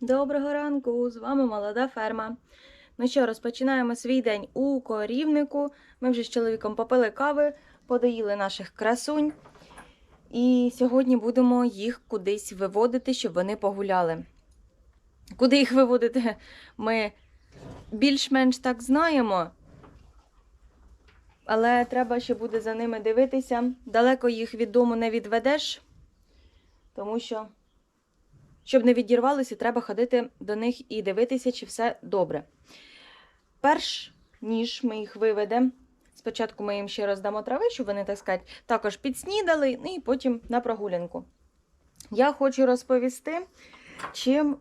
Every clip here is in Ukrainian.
Доброго ранку! З вами молода ферма. Ну що, розпочинаємо свій день у корівнику. Ми вже з чоловіком попили кави, подоїли наших красунь. І сьогодні будемо їх кудись виводити, щоб вони погуляли. Куди їх виводити, ми більш-менш так знаємо. Але треба ще буде за ними дивитися. Далеко їх від дому не відведеш, тому що щоб не відірвалися, треба ходити до них і дивитися, чи все добре. Перш ніж ми їх виведемо, спочатку ми їм ще роздамо трави, щоб вони, так сказати, також підснідали, ну і потім на прогулянку. Я хочу розповісти, чим,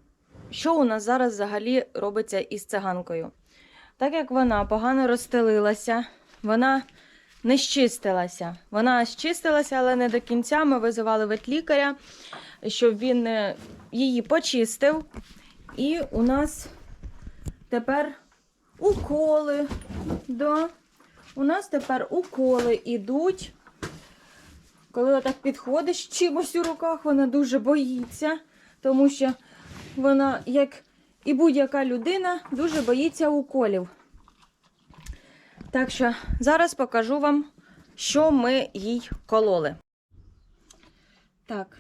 що у нас зараз взагалі робиться із циганкою. Так як вона погано розстелилася, вона не щистилася. Вона щистилася, але не до кінця. Ми визивали ветлікаря, щоб він е, її почистив. І у нас тепер уколи. Да. У нас тепер уколи ідуть. Коли отак підходиш чимось у руках, вона дуже боїться, тому що вона, як і будь-яка людина, дуже боїться уколів. Так що зараз покажу вам, що ми їй кололи. Так,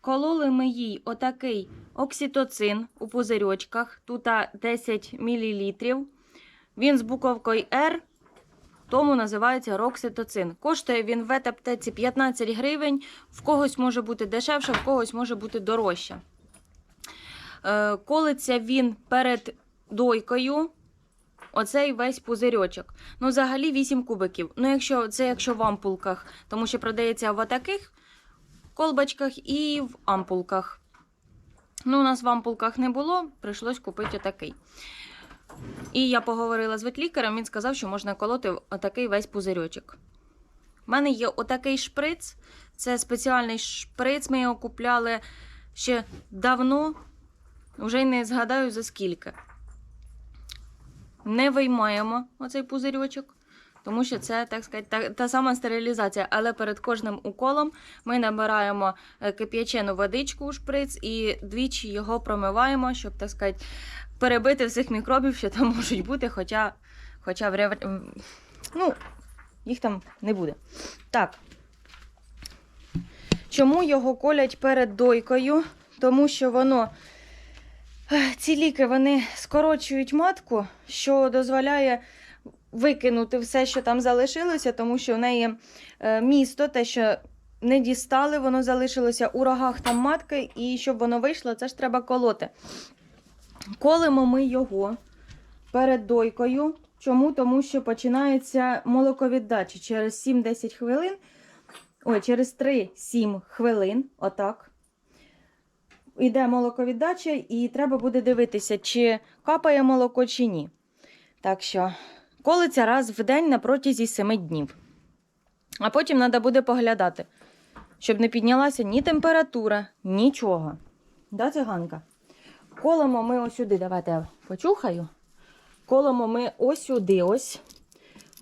кололи ми їй отакий окситоцин у пузирьочках. Тут 10 мл. Він з буковкою R, тому називається рокситоцин. Коштує він в ветаптеці 15 гривень. В когось може бути дешевше, в когось може бути дорожче. Е, Колиться він перед дойкою. Оцей весь пузирьочок. Ну, взагалі 8 кубиків. Ну, якщо це якщо в ампулках, тому що продається в таких колбочках і в ампулках. Ну, у нас в ампулках не було, прийшлось купити отакий. І я поговорила з ветлікарем, він сказав, що можна колоти отакий весь пузирьочок. У мене є отакий шприц. Це спеціальний шприц. Ми його купляли ще давно, вже й не згадаю за скільки. Не виймаємо оцей пузирьочок, тому що це, так сказати, та, та сама стерилізація. Але перед кожним уколом ми набираємо е, кип'ячену водичку у шприц і двічі його промиваємо, щоб, так сказати, перебити всіх мікробів, що там можуть бути, хоча, хоча в рев... ну, їх там не буде. Так. Чому його колять перед дойкою? Тому що воно. Ці ліки вони скорочують матку, що дозволяє викинути все, що там залишилося, тому що в неї е, місто, те, що не дістали, воно залишилося у рогах там матки, і щоб воно вийшло, це ж треба колоти. Колимо ми його перед дойкою. Чому? Тому що починається молоковіддача через 7-10 хвилин. Ой, через 3-7 хвилин, отак. Іде молоковіддача, і треба буде дивитися, чи капає молоко, чи ні. Так що, колиться раз в день на протязі 7 днів. А потім треба буде поглядати, щоб не піднялася ні температура, нічого. Да, циганка? Колемо ми ось. Давайте я почухаю. Колемо ми ось сюди ось.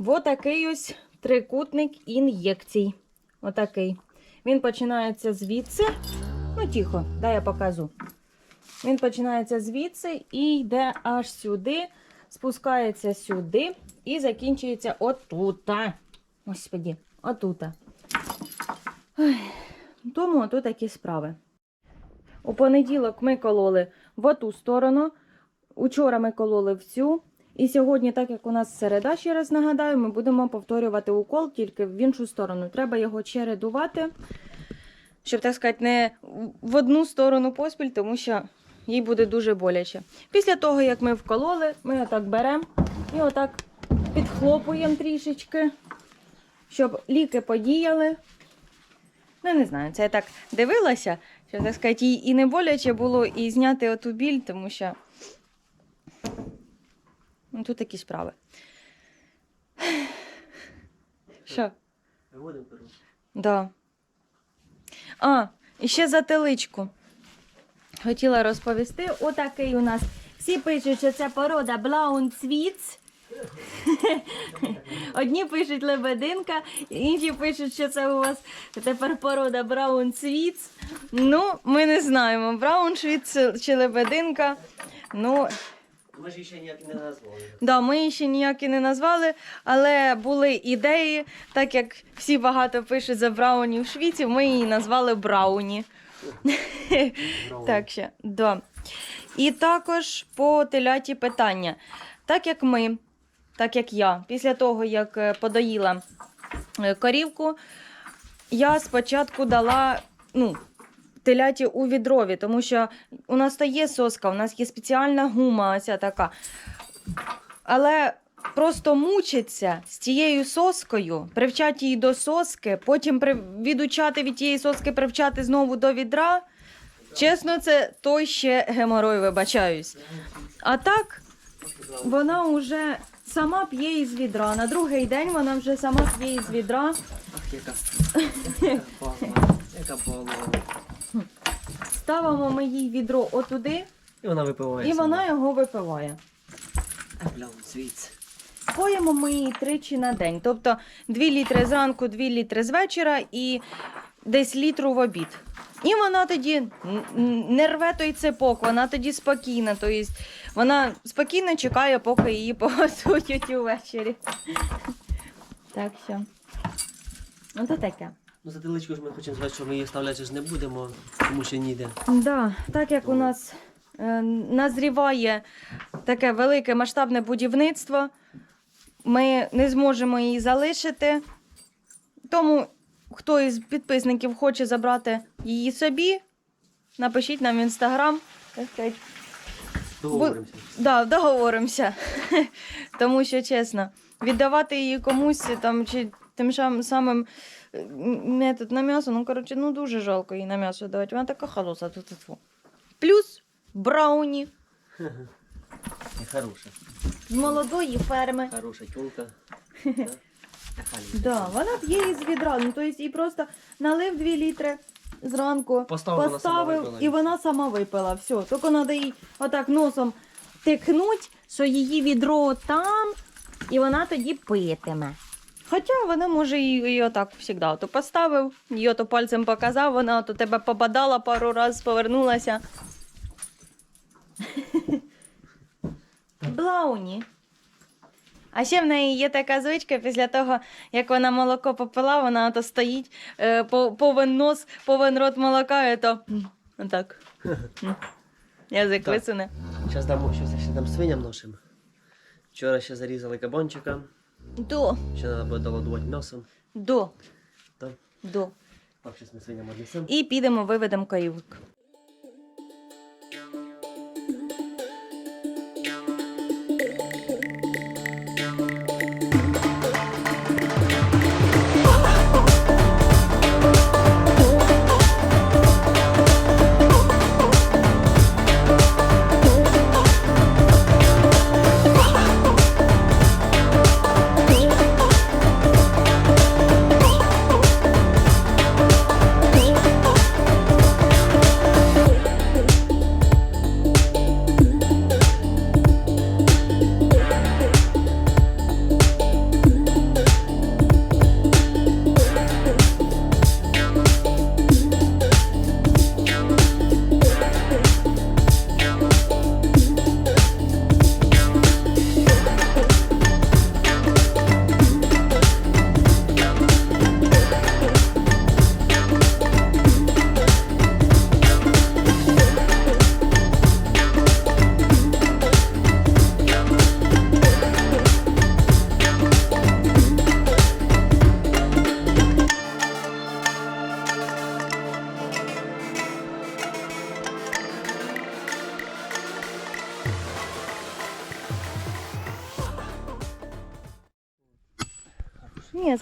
Отакий ось трикутник ін'єкцій. Отакий. Він починається звідси. Ну, тихо, дай я покажу. Він починається звідси і йде аж сюди, спускається сюди і закінчується отута. Господі, отута. Ой, Тому тут такі справи. У понеділок ми кололи в оту сторону. Учора ми кололи в цю. І сьогодні, так як у нас середа, ще раз нагадаю, ми будемо повторювати укол тільки в іншу сторону. Треба його чередувати, щоб, так сказати, не в одну сторону поспіль, тому що їй буде дуже боляче. Після того, як ми вкололи, ми отак беремо і отак підхлопуємо трішечки, щоб ліки подіяли. Ну, не знаю, це я так дивилася, щоб, так сказати, їй і не боляче було, і зняти оту біль, тому що. Ну, тут такі справи. Що? Виводимо перу. Да. А, і ще за теличку. Хотіла розповісти. Отакий у нас. Всі пишуть, що це порода Блаунцвіц. Одні пишуть лебединка, інші пишуть, що це у вас тепер порода Браун Свіц. Ну, ми не знаємо, Браун Свіц чи лебединка. Ну, Ми ж ще ніяк не назвали. Да, ми її ще ніяк і не назвали, але були ідеї, так як всі багато пишуть за Брауні в Швіці, ми її назвали Брауні. Так що, да. І також по теляті питання. Так як ми, так як я, після того, як е, подоїла е, корівку, я спочатку дала ну, теляті у відрові, тому що у нас то є соска, у нас є спеціальна гума, оця така. Але просто мучиться з тією соскою, привчати її до соски, потім відучати від тієї соски, привчати знову до відра. Чесно, це той ще геморой, вибачаюсь. А так, вона вже сама п'є із відра. На другий день вона вже сама п'є із відра. Ах, яка. Яка. Ставимо ми їй відро отуди, І вона випиває. і сама. вона його випиває. А, бля, он світ. Поїмо ми її тричі на день. Тобто 2 літри зранку, 2 літри з вечора і десь літру в обід. І вона тоді н- н- не рве той цепок, вона тоді спокійна. Тобто вона спокійно чекає, поки її поготують увечері. Так що. Ну, то таке. Ну, за теличку ж ми хочемо сказати, що ми її вставляти ж не будемо, тому що ніде. Да, так як у нас е, назріває таке велике масштабне будівництво, ми не зможемо її залишити. Тому, хто із підписників хоче забрати її собі, напишіть нам в інстаграм. Договоримося. Да, договоримося. Тому що чесно, віддавати її комусь там чи тим самим метод на м'ясо, ну коротше, ну дуже жалко їй на м'ясо давати. Вона така хороша. Ту-ту-ту. Плюс брауні хороша. з молодої ферми. Хороша тюлка. Да? Вона п'є із відра. Ну, тобто їй просто налив 2 літри зранку, Поставив, поставив і і вона сама випила. Все. Тільки треба їй отак носом тикнуть, що її відро там, і вона тоді питиме. Хоча вона може і, і отак завжди. Ото поставив, її ото пальцем показав, вона ото тебе побадала пару разів, повернулася. Блауні. А ще в неї є така звичка, після того, як вона молоко попила, вона ото стоїть, е, по- повен нос, повен рот молока, і то отак. Язик висуне. Зараз дамо щось ще там свиням нашим. Вчора ще зарізали кабанчика, До, ще треба буде доладувати м'ясом. до, Так. до. Так, ми свиням однесемо. І підемо виведемо корівок.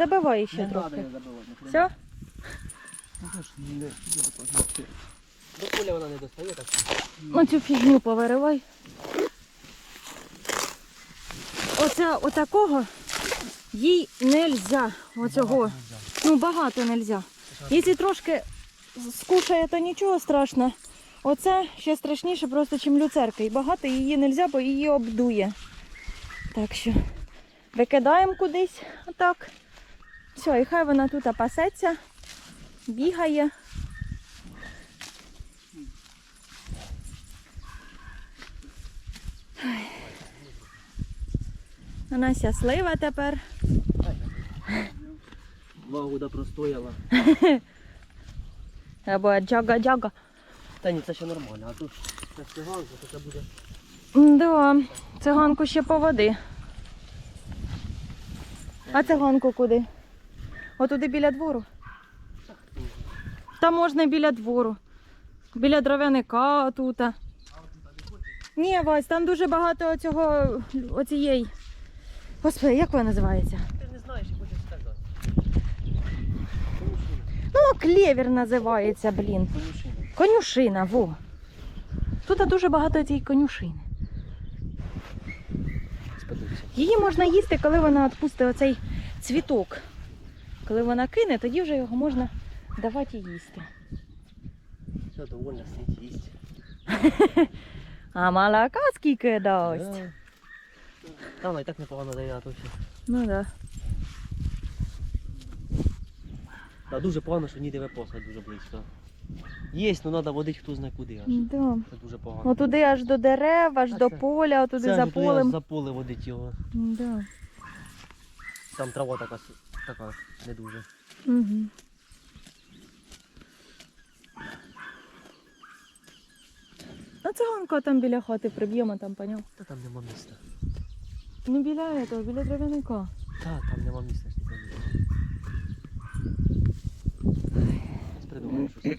Забивай ще трохи. Все? До поля вона не достає так. Оцю фігню повиривай. Оце отакого їй нельзя. Оцього. Ну, багато нельзя. Якщо трошки скушає, то нічого страшного. Оце ще страшніше просто, чим люцерка. І багато її нельзя, бо її обдує. Так що викидаємо кудись. Отак. Все, і хай вона тут пасеться, бігає. Ой. Вона щаслива тепер. Два года простояла. Або джага-джага. Та ні, це ще нормально, а тут це циганка, то це буде. Да, циганку ще по води. А циганку куди? Отуди біля двору. Та можна і біля двору. Біля дров'яника тут. Ні, Вась, там дуже багато цього оцієї. Господи, як вона називається? Ти не знаєш і хочеш сказати. Ну, клєвір називається, блін. Конюшина. Конюшина, во. Тут дуже багато цієї конюшини. Її можна їсти, коли вона відпустить оцей цвіток. Коли вона кине, тоді вже його можна давати і їсти. Все, довольно сидіть, їсть. А молока скільки дасть? Да. Та і так непогано дає, а то ще. Ну да. Та дуже погано, що ніде випосать дуже близько. Єсть, ну треба водити хто знає куди аж. Да. Це дуже погано. Отуди аж до дерев, аж А до це- поля, отуди Це за аж туди аж полем. За поле водить його. Да. Там трава така, така не дуже. Угу. А циганка там біля хати приб'ємо, там поняв. Та там нема міста. Не біля того, біля дров'яника. Та, там нема міста, ж ти пам'ятаєш. Придумаю щось.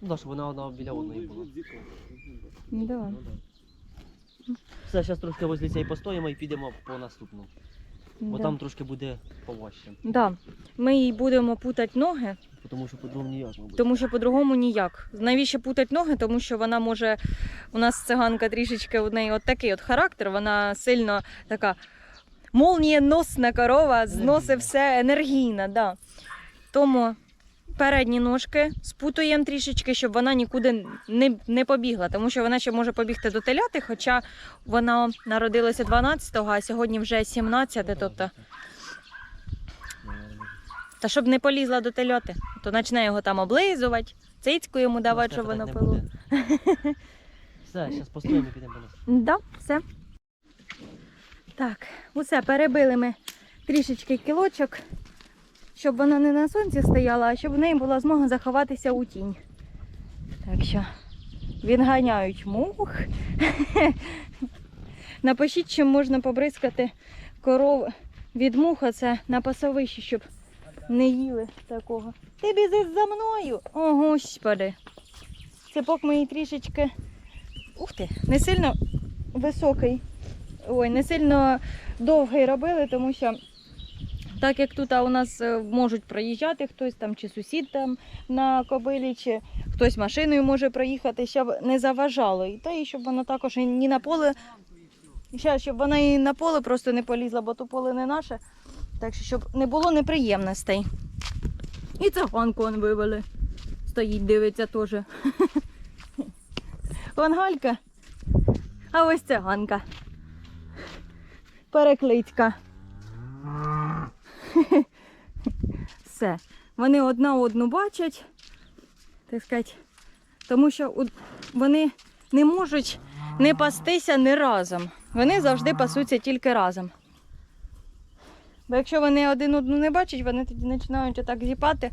Ну так, щоб вона одна біля одної була. Да. Ну, да. Все, зараз трошки возле цієї постоїмо і підемо по наступну. Бо Да. там трошки буде поважче. Да. Ми їй будемо путати ноги, Тому що по-другому ніяк, мабуть. тому що по-другому ніяк. Навіщо путати ноги? Тому що вона може. У нас циганка трішечки у неї от такий от характер, вона сильно така молнієносна корова, зносить все енергійна. Да. Тому передні ножки спутуємо трішечки, щоб вона нікуди не, не побігла, тому що вона ще може побігти до теляти, хоча вона народилася 12-го, а сьогодні вже 17, тобто. Та щоб не полізла до тельоти, то почне його там облизувати, цицьку йому давати, щоб воно пило. Все, зараз постоїмо і підемо. Да, все. Так, усе, перебили ми трішечки кілочок, щоб вона не на сонці стояла, а щоб в неї була змога заховатися у тінь. Так що відганяють мух. Напишіть, чим можна побризкати коров від муха, це на пасовищі, щоб не їли такого. Ти бізиш за мною. О, господи. Цепок мої трішечки. Ух ти, не сильно високий. Ой, не сильно довгий робили, тому що так як тут у нас е, можуть проїжджати хтось там, чи сусід там на кобилі, чи хтось машиною може проїхати, щоб не заважало. І та і щоб вона також і ні на поле. Ще, щоб вона і на поле просто не полізла, бо то поле не наше. Так що, щоб не було неприємностей. І циганку он вивели. Стоїть, дивиться теж. Вон Галька. А ось циганка. Перекличка. Все. Вони одна одну бачать, так сказати, тому що вони не можуть не пастися не разом. Вони завжди пасуться тільки разом. Бо якщо вони один одну не бачать, вони тоді починають отак зіпати.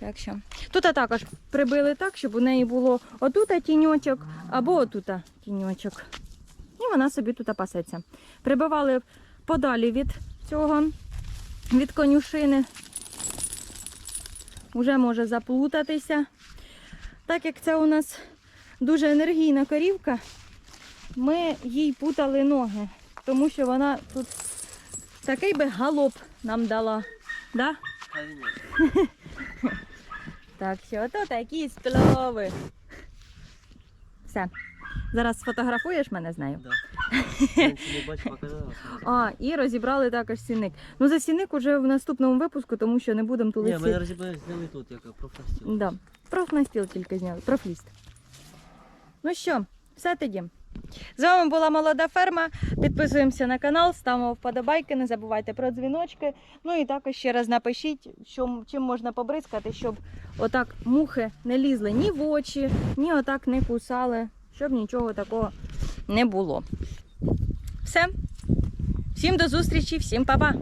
Так що. Тут також прибили так, щоб у неї було отута тіньочок або отута тіньочок. І вона собі тут пасеться. Прибивали подалі від цього, від конюшини. Уже може заплутатися. Так як це у нас дуже енергійна корівка, ми їй путали ноги, тому що вона тут такий би галоп нам дала. Да? Так що то такі сплови. Все. Зараз сфотографуєш мене з нею. Да. А, і розібрали також сіник. Ну за сіник уже в наступному випуску, тому що не будемо Ні, ми розібрали, зняли тут, як профастіл. Да. Профнастіл тільки зняли, профліст. Ну що, все тоді. З вами була молода ферма. Підписуємося на канал, ставимо вподобайки, не забувайте про дзвіночки. Ну і також ще раз напишіть, що, чим можна побризкати, щоб отак мухи не лізли ні в очі, ні отак не кусали, щоб нічого такого не було. Все. Всім до зустрічі, всім па-па!